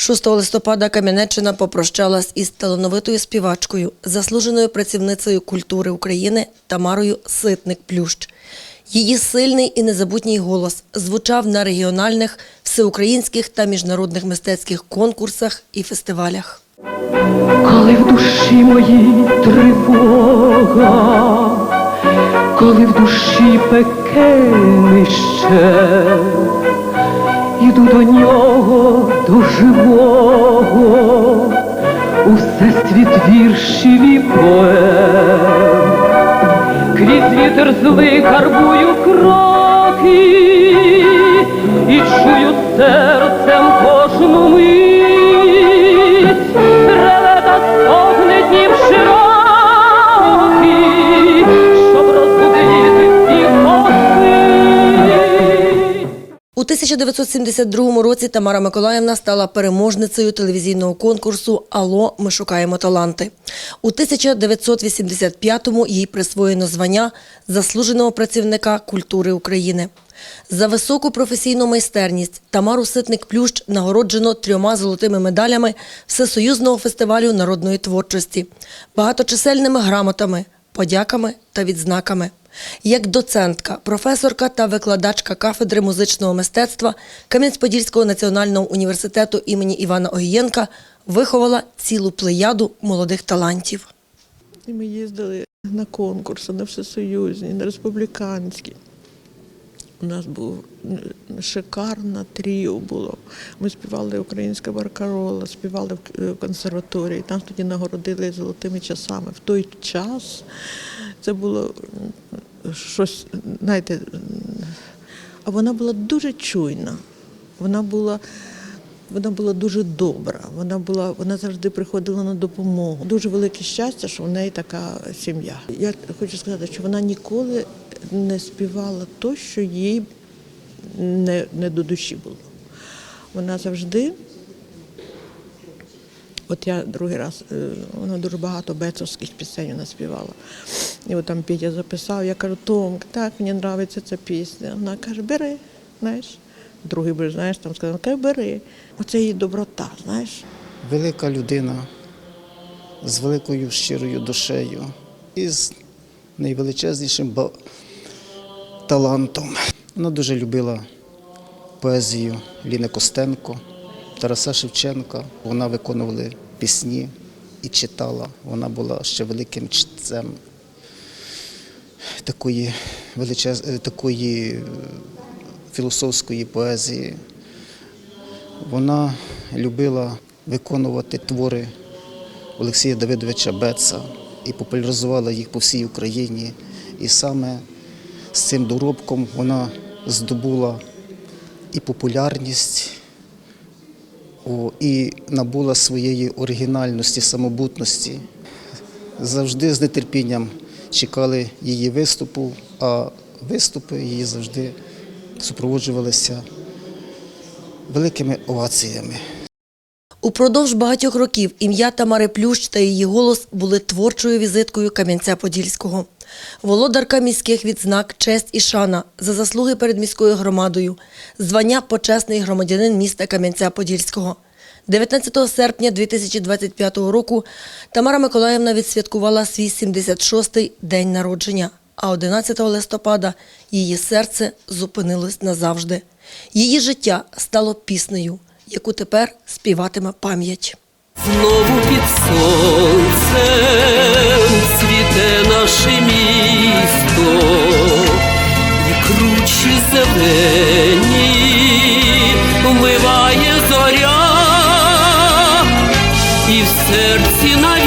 6 листопада Кам'янеччина попрощалась із талановитою співачкою, заслуженою працівницею культури України Тамарою Ситник-Плющ. Її сильний і незабутній голос звучав на регіональних, всеукраїнських та міжнародних мистецьких конкурсах і фестивалях. Коли в душі моїй тривога, коли в душі пекельнище, іду до нього, до живого, у всесвіт віршів і поем. Крізь вітер злий карбую кроки 1972 році Тамара Миколаївна стала переможницею телевізійного конкурсу Ало, ми шукаємо таланти. У 1985-му їй присвоєно звання заслуженого працівника культури України. За високу професійну майстерність Тамару Ситник-Плющ нагороджено трьома золотими медалями Всесоюзного фестивалю народної творчості, багаточисельними грамотами, подяками та відзнаками. Як доцентка, професорка та викладачка кафедри музичного мистецтва Кам'янець-Подільського національного університету імені Івана Огієнка виховала цілу плеяду молодих талантів. І ми їздили на конкурси, на всесоюзні, на республіканські. У нас був шикарне тріо було. Ми співали українська баркарола, співали в е, консерваторії. Там тоді нагородили золотими часами. В той час це було щось, знаєте, а вона була дуже чуйна. Вона була вона була дуже добра. Вона була, вона завжди приходила на допомогу. Дуже велике щастя, що в неї така сім'я. Я хочу сказати, що вона ніколи не співала то, що їй не, не до душі було. Вона завжди. От я другий раз, е, вона дуже багато бецовських пісень вона співала. І от там Петя записав, я кажу, Том, так, мені подобається ця пісня. Вона каже, бери, знаєш. Другий би, знаєш, там сказав, каже, бери. Оце її доброта, знаєш. велика людина з великою щирою душею і з найвеличезнішим талантом. Вона дуже любила поезію Ліни Костенко, Тараса Шевченка. Вона виконувала пісні і читала. Вона була ще великим чтцем такої величез... такої е, філософської поезії. Вона любила виконувати твори Олексія Давидовича Беца і популяризувала їх по всій Україні. І саме з цим доробком вона здобула і популярність, і набула своєї оригінальності, самобутності. Завжди з нетерпінням чекали її виступу, а виступи її завжди супроводжувалися великими оваціями. Упродовж багатьох років ім'я Тамари Плющ та її голос були творчою візиткою Кам'янця-Подільського. Володарка міських відзнак «Честь і шана» за заслуги перед міською громадою, звання почесний громадянин міста Кам'янця-Подільського. 19 серпня 2025 року Тамара Миколаївна відсвяткувала свій 76-й день народження, а 11 листопада її серце зупинилось назавжди. Її життя стало піснею, яку тепер співатиме пам'ять. Знову під сонцем цвіте наше місто, і кручі зелені вмиває зоря, і в серці навіки